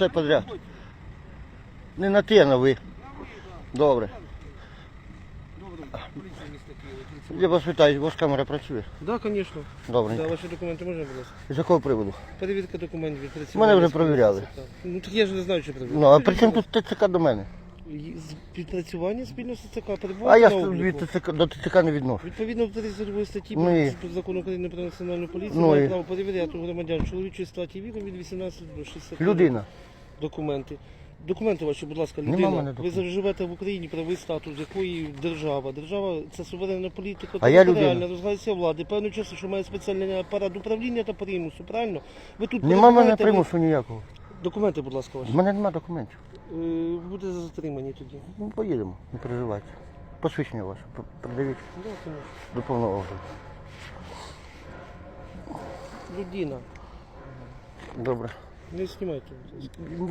все подряд. Не на а на ви. Добре. Я вас вітаю, ваша камера працює. Да, конечно. Добре. Да, ваші документи можна, будь ласка? З якого приводу? Перевірка документів від працівника. Мене вже перевіряли. Ну так я ж не знаю, що перевіряти. Ну, а при чому тут ТЦК до мене? Відпрацювання спільно з ТЦК А я ж від ТЦК, до ТЦК не відношу. Відповідно до 32 статті Ну і- закону України про національну поліцію Ну має і- право перевіряти у громадян чоловічої статі віку від 18 до 60 Людина. Документи. Документи ваші, будь ласка, Нема в людина. мене Ви документів. живете в Україні, правовий статус, якої держава. Держава це суверенна політика, А я людина. розгається влади. Певно часу, що має спеціальний апарат управління та примусу, правильно? Ви тут Нема в мене перебуваєте, ви- примусу ніякого. Документи, будь ласка, ваші. В мене немає документів. Е, Будете затримані тоді. Ну, поїдемо, не переживайте. Посвідчення ваше. п- Придавіть Да, конечно. до повного огляду. Людина. Добре. Не знімайте.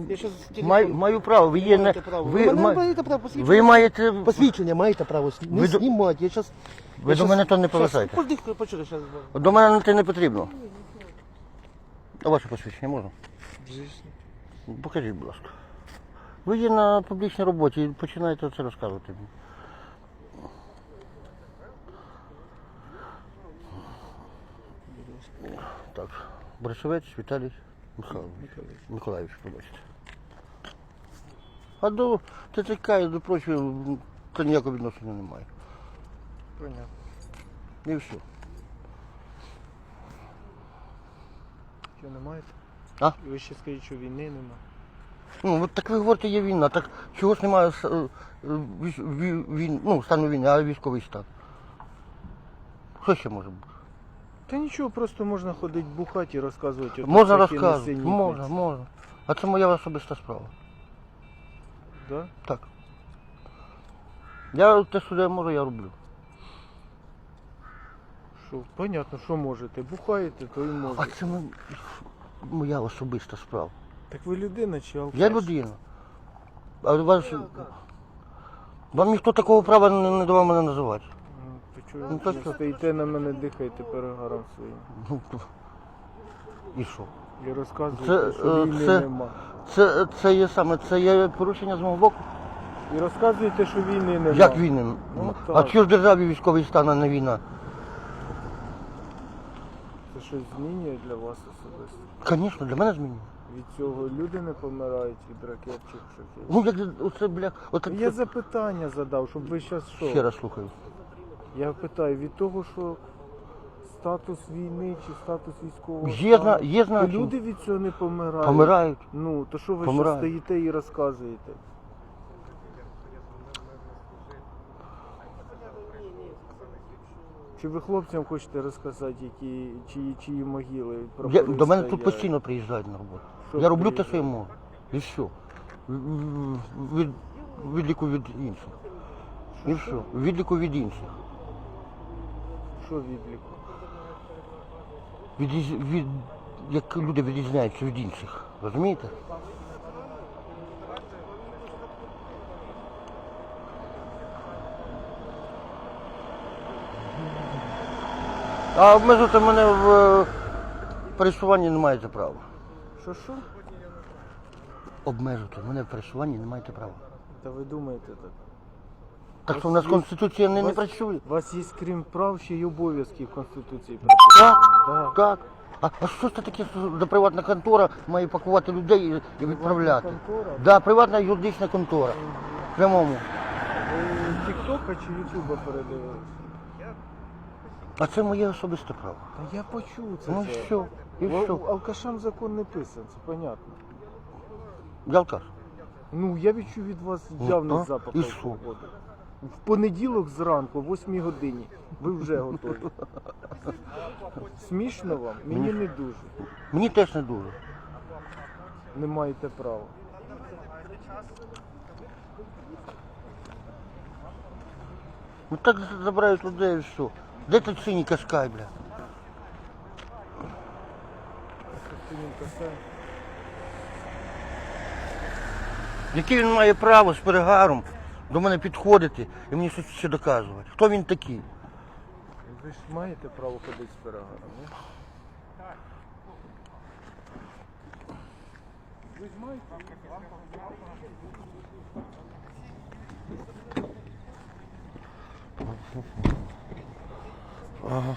Я щас Маю, телефон- маю право, ви є не. Маєте право. Ви, мене ма- маєте право посвідчення. ви маєте. Посвідчення маєте право сні- не Ви до- знімати. Я щас... Ви я до мене то не щас. До мене це не потрібно. А ваше посвідчення можна? Звісно. Покажіть, будь ласка. Ви є на публічній роботі і починаєте це розказувати. Так, Борисовець Віталій. Миколаївич, побачите. А до ТЦК і до прочого то ніякого відношення немає. Понятно. І все. Що не маєте? А? Ви ще скажіть, що війни нема. Ну, от так ви говорите, є війна, так чого ж немає е, віс- ві- війн, ну, стану війни, а військовий стан? Що ще може бути? Та нічого, просто можна ходити бухати і розказувати. Можна розказувати, можна, можна. А це моя особиста справа. Да? Так. Я те, що я можу, я роблю. Що, понятно, що можете. Бухаєте, то і А це м- моя особиста справа. Так ви людина чи алкаш? Я людина. А вас, вам ніхто такого права не, не давав мене називати. Ну, чого Ну, не що? стоїте на мене, дихаєте перегаром своїм. Ну, І що? І розказуєте, Це, що е, війни це- нема. Це, це є саме, це є порушення з мого боку. І розказуєте, що війни нема. Як війни? Ну, а так. чого ж в державі військовий стан, а не війна? Це щось змінює для вас особисто. Звісно, для мене змінює. Від цього люди не помирають від ракет чи шахів. Ну, як оце, бля, от Я запитання задав, щоб ви зараз що? ще раз слухаю. Я питаю, від того, що статус війни чи статус військового Є, зна- стану, є то значення. люди від цього не помирають. Помирають. Ну, то що ви Помирають. ще стоїте і розказуєте? Чи ви хлопцям хочете розказати, які, чиї, чиї могили Я, до мене тут стоять? постійно приїжджають на роботу. Що я роблю те, що я можу. І все. В- Від, відліку від інших. І все. Відліку від інших. Що відліку? Від, від, як люди відрізняються від інших. Розумієте? А обмежувати мене в е, пересуванні не маєте права. Що що? Обмежувати мене в пересуванні не маєте права. Та ви думаєте так? Так що в нас Конституція не, не працює. У вас є крім прав ще й обов'язки в Конституції Так, Да. так. А, а що це таке, що за приватна контора має пакувати людей і, і відправляти? контора? Да, приватна юридична контора. В прямому. Тіктока чи Ютуба передивились? А це моє особисте право. Та я почув це. Ну все. що? І Ал- що? Алкашам закон не писан, це понятно. Я алкаш. Ну, я відчув від вас Ну, явний а? запах І що? алкоголю. В понеділок зранку, о 8 годині, ви вже готові. Смішно вам? Мені не дуже. Мені теж не дуже. Не маєте права. Ну так забирають людей і все. Де ти синій кашкай, бля? Яке він має право з перегаром до мене підходити і мені щось ще доказувати? Хто він такий? Ви ж маєте право ходити з перегаром, ні? Ви Ага.